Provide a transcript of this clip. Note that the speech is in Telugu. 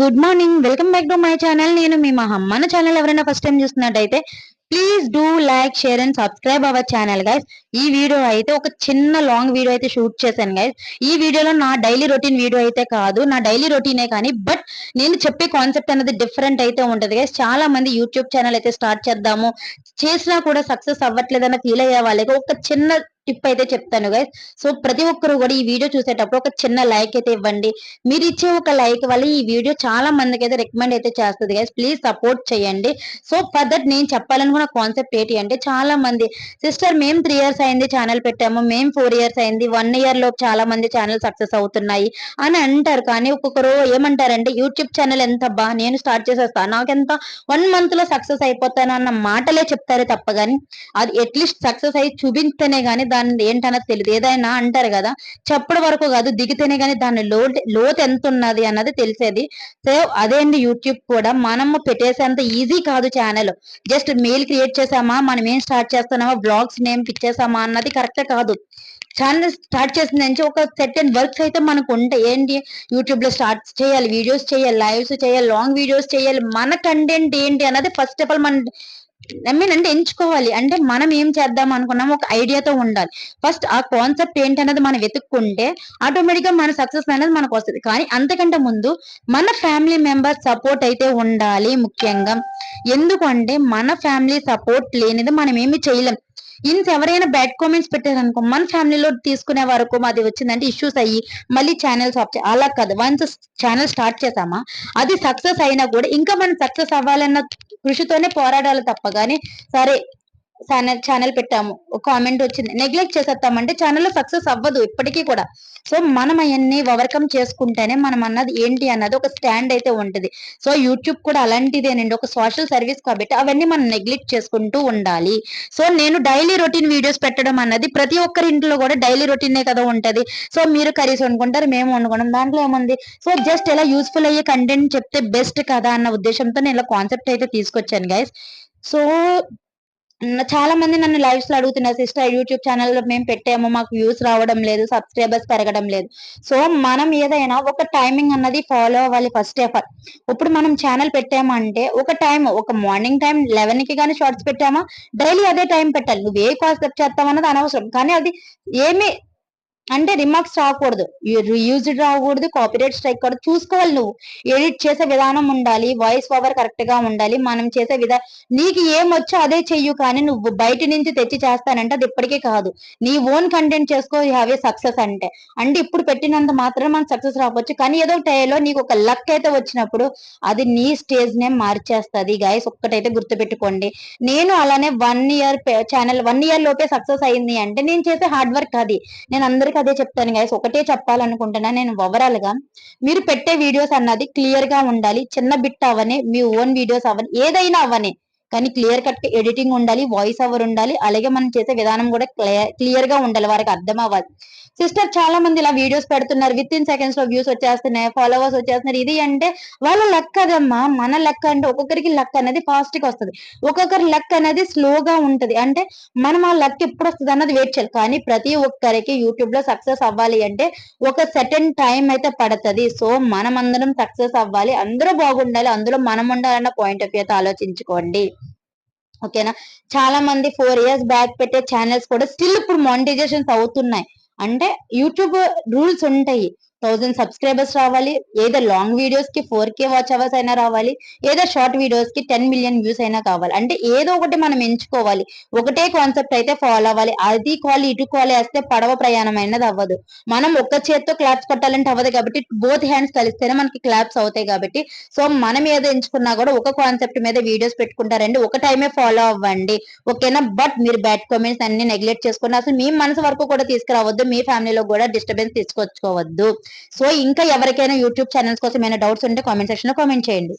Good morning. Welcome back to my channel. నేను మీ మహమ్ మన ఛానల్ ఎవరైనా ఫస్ట్ టైం చూస్తున్నట్టయితే please do like share and subscribe our channel guys ఈ వీడియో అయితే ఒక చిన్న లాంగ్ వీడియో అయితే షూట్ చేశాను గైస్ ఈ వీడియోలో నా డైలీ రొటీన్ వీడియో అయితే కాదు నా డైలీ రొటీనే కానీ బట్ నేను చెప్పే కాన్సెప్ట్ అనేది డిఫరెంట్ అయితే ఉంటుంది గైస్ చాలా మంది యూట్యూబ్ ఛానల్ అయితే స్టార్ట్ చేద్దాము చేసినా కూడా సక్సెస్ అవ్వట్లేదన్న ఫీల్ అయ్యే వాళ్ళకి ఒక చిన్న టిప్ అయితే చెప్తాను గైస్ సో ప్రతి ఒక్కరు కూడా ఈ వీడియో చూసేటప్పుడు ఒక చిన్న లైక్ అయితే ఇవ్వండి. మీరు ఇచ్చే ఒక లైక్ వల్ల ఈ వీడియో చాలా మందికి అయితే రికమెండ్ అయితే చేస్తుంది గైస్ ప్లీజ్ సపోర్ట్ చేయండి. సో ఫర్ దట్ నేను చెప్పాలనుకున్న కాన్సెప్ట్ ఏంటి అంటే చాలా మంది సిస్టర్ మేము త్రీ ఇయర్స్ అయింది ఛానల్ పెట్టాము మేము ఫోర్ ఇయర్స్ అయింది వన్ ఇయర్లో చాలా మంది ఛానల్ సక్సెస్ అవుతున్నాయి అని అంటారు. కానీ ఒక్కొక్కరు ఏమంటారంటే యూట్యూబ్ ఛానల్ ఎంత బా నేను స్టార్ట్ చేసేస్తాను నాకెంత వన్ మంత్లో సక్సెస్ అయిపోతాను అన్న మాటలే చెప్తారే తప్ప కానీ అది అట్లీస్ట్ సక్సెస్ అయ్యి చూపిస్తేనే గానీ దాని ఏంటన్నది తెలియదు ఏదైనా అంటారు కదా చెప్పడం వరకు కాదు దిగితేనే కానీ దాని లోతు లోతు ఎంత ఉన్నది అన్నది తెలిసేది. సో అదే అండి యూట్యూబ్ కూడా మనము పెట్టేసేంత ఈజీ కాదు ఛానల్ జస్ట్ మెయిల్ క్రియేట్ చేసామా మనం ఏం స్టార్ట్ చేస్తున్నామా? బ్లాగ్స్ నేమ్ పిచ్చేసామా అన్నది కరెక్ట్ కాదు. ఛానల్ స్టార్ట్ చేసిన నుంచి ఒక సెట్ అండ్ వర్క్స్ అయితే మనకు ఉంటాయి. ఏంటి? యూట్యూబ్లో స్టార్ట్ చేయాలి వీడియోస్ చేయాలి లైవ్స్ చేయాలి లాంగ్ వీడియోస్ చేయాలి. మన కంటెంట్ ఏంటి అన్నది ఫస్ట్ ఆఫ్ ఆల్ మన ఐ మీన్ అంటే ఎంచుకోవాలి. అంటే మనం ఏం చేద్దాం అనుకున్నాం ఒక ఐడియాతో ఉండాలి. ఫస్ట్ ఆ కాన్సెప్ట్ ఏంటనేది మనం వెతుక్కుంటే ఆటోమేటిక్గా మన సక్సెస్ అనేది మనకు వస్తుంది. కానీ అంతకంటే ముందు మన ఫ్యామిలీ మెంబర్స్ సపోర్ట్ అయితే ఉండాలి ముఖ్యంగా. ఎందుకంటే మన ఫ్యామిలీ సపోర్ట్ లేనిది మనం ఏమి చేయలేం. ఇన్స్ ఎవరైనా బ్యాడ్ కామెంట్స్ పెట్టారనుకో మన ఫ్యామిలీలో తీసుకునే వరకు మాది వచ్చిందంటే ఇష్యూస్ అయ్యి మళ్ళీ ఛానల్స్ ఆఫ్ అలా కాదు. వన్స్ ఛానల్ స్టార్ట్ చేసామా అది సక్సెస్ అయినా కూడా ఇంకా మనం సక్సెస్ అవ్వాలన్న కృషితోనే పోరాడాలి తప్ప కానీ సరే ఛానల్ ఛానల్ పెట్టాము. ఒక కామెంట్ వచ్చింది. నెగ్లెక్ట్ చేసేస్తామంటే ఛానల్లో సక్సెస్ అవ్వదు ఇప్పటికీ కూడా. సో మనం అవన్నీ ఓవర్కమ్ చేసుకుంటేనే మనం అన్నది ఏంటి అన్నది ఒక స్టాండ్ అయితే ఉంటుంది. సో యూట్యూబ్ కూడా అలాంటిదేనండి. ఒక సోషల్ సర్వీస్ కాబట్టి అవన్నీ మనం నెగ్లెక్ట్ చేసుకుంటూ ఉండాలి. సో నేను డైలీ రొటీన్ వీడియోస్ పెట్టడం అన్నది ప్రతి ఒక్కరి ఇంట్లో కూడా డైలీ రొటీనే కదా ఉంటది. సో మీరు కర్రీస్ వండుకుంటారు మేము వండుకుంటాం. దాంట్లో ఏముంది? సో జస్ట్ ఇలా యూస్ఫుల్ అయ్యే కంటెంట్ చెప్తే బెస్ట్ కదా అన్న ఉద్దేశంతో నేను ఇలా కాన్సెప్ట్ అయితే తీసుకొచ్చాను గైస్ సో చాలా మంది నన్ను లైవ్స్లో అడుగుతున్నారు సిస్టర్ యూట్యూబ్ ఛానల్ మేము పెట్టాము మాకు వ్యూస్ రావడం లేదు సబ్స్క్రైబర్స్ పెరగడం లేదు. సో మనం ఏదైనా ఒక టైమింగ్ అన్నది ఫాలో అవ్వాలి ఫస్ట్ ఆఫ్ ఆల్ ఇప్పుడు మనం ఛానల్ పెట్టామంటే ఒక టైం ఒక మార్నింగ్ టైం లెవెన్కి కానీ షార్ట్స్ పెట్టామా? డైలీ అదే టైం పెట్టాలి. నువ్వు ఏ కాన్సెప్ట్ చేస్తామన్నది అనవసరం. కానీ అది ఏమి అంటే రిమార్క్స్ రాకూడదు. యూజ్డ్ రాకూడదు కాపీరైట్ స్ట్రైక్ కూడా చూసుకోవాలి నువ్వు. ఎడిట్ చేసే విధానం ఉండాలి వాయిస్ ఓవర్ కరెక్ట్గా ఉండాలి మనం చేసే విధానం నీకు ఏమొచ్చో అదే చెయ్యు కానీ నువ్వు బయట నుంచి తెచ్చి చేస్తానంటే అది ఇప్పటికీ కాదు. నీ ఓన్ కంటెంట్ చేసుకో హ్యావ్ సక్సెస్ అంటే. అంటే ఇప్పుడు పెట్టినంత మాత్రం మనం సక్సెస్ రావచ్చు కానీ ఏదో టైలో నీకు ఒక లక్ అయితే వచ్చినప్పుడు అది నీ స్టేజ్ నే మార్చేస్తుంది. గాయస్ ఒక్కటైతే గుర్తుపెట్టుకోండి. నేను అలానే one year channel one year లోపే సక్సెస్ అయింది అంటే నేను చేసే హార్డ్ వర్క్ అది. నేను అందరికీ అదే చెప్తాను గైస్ ఒకటే చెప్పాలనుకుంటున్నా నేను ఓవరాల్గా మీరు పెట్టే వీడియోస్ అన్నది క్లియర్గా ఉండాలి. చిన్న బిట్ అవని మీ ఓన్ వీడియోస్ అవని ఏదైనా అవని. కానీ క్లియర్ కట్ ఎడిటింగ్ ఉండాలి వాయిస్ ఓవర్ ఉండాలి అలాగే మనం చేసే విధానం కూడా క్లియర్గా ఉండాలి వారికి అర్థం అవ్వాలి సిస్టర్ చాలా మంది ఇలా వీడియోస్ పెడుతున్నారు విత్ ఇన్ సెకండ్స్లో వ్యూస్ వచ్చేస్తున్నాయి ఫాలోవర్స్ వచ్చేస్తున్నారు. ఇది అంటే వాళ్ళ లక్ అదమ్మా మన లక్ అంటే ఒక్కొక్కరికి లక్ అనేది ఫాస్ట్గా వస్తుంది. ఒక్కొక్కరి లక్ అనేది స్లోగా ఉంటది. అంటే మనం ఆ లక్ ఎప్పుడు వస్తుంది అన్నది వెయిట్ చేయాలి. కానీ ప్రతి ఒక్కరికి యూట్యూబ్లో సక్సెస్ అవ్వాలి అంటే ఒక సెటన్ టైం అయితే పడుతుంది. సో మనం అందరం సక్సెస్ అవ్వాలి అందరూ బాగుండాలి అందులో మనం ఉండాలన్న పాయింట్ ఆఫ్ వ్యూ అయితే ఆలోచించుకోండి. ఓకేనా? చాలా మంది ఫోర్ ఇయర్స్ బ్యాక్ పెట్టే ఛానల్స్ కూడా స్టిల్ ఇప్పుడు మానిటైజేషన్స్ అవుతున్నాయి. అంటే యూట్యూబ్ రూల్స్ ఉంటాయి. థౌసండ్ సబ్స్క్రైబర్స్ రావాలి. ఏదో లాంగ్ వీడియోస్కి ఫోర్ కే వాచ్ అవర్స్ అయినా రావాలి. ఏదో షార్ట్ వీడియోస్కి టెన్ మిలియన్ వ్యూస్ అయినా కావాలి. అంటే ఏదో ఒకటి మనం ఎంచుకోవాలి. ఒకటే కాన్సెప్ట్ అయితే ఫాలో అవ్వాలి. అది కాల్ ఇటు కాల్ వేస్తే పడవ ప్రయాణం అయినది అవ్వదు. మనం ఒక్క చేత్తో క్లాప్స్ కొట్టాలంటే అవ్వదు కాబట్టి బోత్ హ్యాండ్స్ కలిస్తేనే మనకి క్లాప్స్ అవుతాయి కాబట్టి. సో మనం ఏదో ఎంచుకున్నా కూడా ఒక కాన్సెప్ట్ మీద వీడియోస్ పెట్టుకుంటారండి ఒక టైమే ఫాలో అవ్వండి. ఓకేనా? బట్ మీరు బ్యాడ్ కామెంట్స్ అన్ని నెగ్లెక్ట్ చేసుకుని అసలు మీ మనసు వరకు కూడా తీసుకురావద్దు. మీ ఫ్యామిలీలో కూడా డిస్టర్బెన్స్ తీసుకొచ్చుకోవద్దు సో ఇంకా ఎవరికైనా యూట్యూబ్ ఛానల్స్ కోసం ఏమైనా డౌట్స్ ఉంటే కామెంట్ సెక్షన్లో కామెంట్ చేయండి.